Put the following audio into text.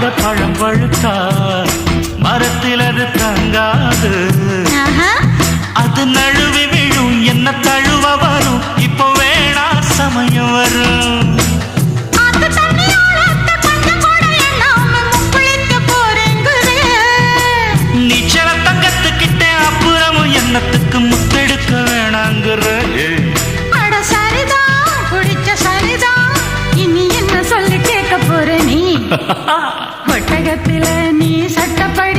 அந்த பழம் பழுத்தா மரத்தில் அது தங்காது. அது நழுவி விழும் என்ன தழுவ வரும்? இப்போ வேணா சமயம் வரும். நீச்சல தங்கத்துக்கிட்டே அப்புறமும் எண்ணத்துக்கு முத்தெடுக்க வேணாங்கிற சரிதான் பிடிச்ச சரிதான். இனி என்ன சொல்லி கேட்க போற நீ? ஒட்டகத்தில நீ சட்டப்படி